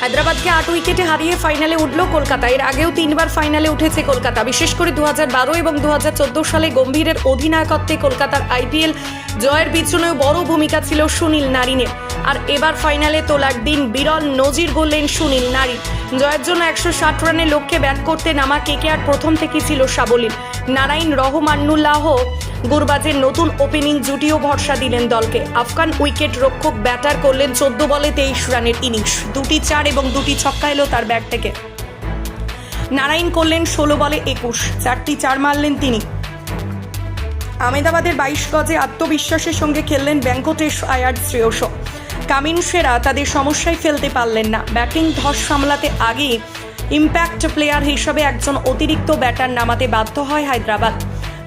হায়দ্রাবাদকে আট উইকেটে হারিয়ে ফাইনালে উঠল কলকাতা। এর আগেও তিনবার ফাইনালে উঠেছে কলকাতা। বিশেষ করে দু বারো এবং দু হাজার চোদ্দ সালে গম্ভীরের অধিনায়কত্বে কলকাতার আইপিএল জয়ের পিছনেও বড় ভূমিকা ছিল সুনীল নারিনের। আর এবার ফাইনালে তোলার দিন বিরল নজির গড়লেন সুনীল নারী। জয়ের জন্য একশো ষাট রানের লক্ষ্যে ব্যাট করতে নামা কেকেআর প্রথম থেকেই ছিল সাবলীল। নারায়ণ রহমান্নুল্লাহ গুরবাজের নতুন ওপেনিং জুটিও ভরসা দিলেন দলকে। আফগান উইকেট রক্ষক ব্যাটার করলেন চোদ্দ বলে তেইশ রানের ইনিংস। দুটি চার এবং দুটি ছক্কা এলো তার ব্যাট থেকে। নারায়ণ করলেন ষোলো বলে একুশ। চারটি চার মারলেন তিনি। আমেদাবাদের বাইশ গজে আত্মবিশ্বাসের সঙ্গে খেললেন ব্যাঙ্কটেশ আয়ার শ্রেয়স। কামিনসেরা তাদের সমস্যায় ফেলতে পারলেন না। ব্যাটিং ধস সামলাতে আগে ইম্প্যাক্ট প্লেয়ার হিসেবে একজন অতিরিক্ত ব্যাটার নামাতে বাধ্য হয় হায়দ্রাবাদ।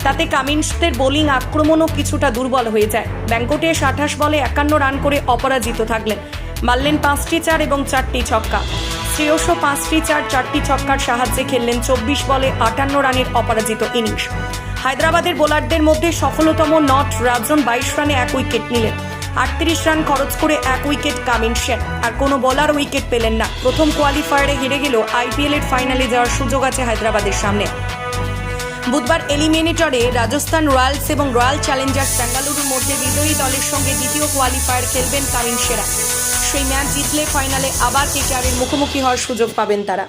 তাতে কামিন্সদের বোলিং আক্রমণও কিছুটা দুর্বল হয়ে যায়। ব্যাঙ্কটেশ আঠাশ বলে একান্ন রান করে অপরাজিত থাকলেন। মারলেন পাঁচটি চার এবং চারটি ছক্কা। শ্রেয়স পাঁচটি চার, চারটি ছক্কার সাহায্যে খেললেন চব্বিশ বলে আটান্ন রানের অপরাজিত ইনিংস। হায়দ্রাবাদের বোলারদের মধ্যে সফলতম নট রাজন বাইশ রানে এক উইকেট নিলেন। আটত্রিশ রান খরচ করে এক উইকেট কামিন সেন। আর কোনো বলার উইকেট পেলেন না। প্রথম কোয়ালিফায়ারে হেরে গেল আইপিএল এর ফাইনালে যাওয়ার সুযোগ আছে হায়দ্রাবাদের সামনে। বুধবার এলিমিনেটরে রাজস্থান রয়্যালস এবং রয়্যাল চ্যালেঞ্জার্স বেঙ্গালুরুর মধ্যে বিজয়ী দলের সঙ্গে দ্বিতীয় কোয়ালিফায়ার খেলবেন কামিন সেরা। সেই ম্যাচ জিতলে ফাইনালে আবার কেকেআরের মুখোমুখি হওয়ার সুযোগ পাবেন তারা।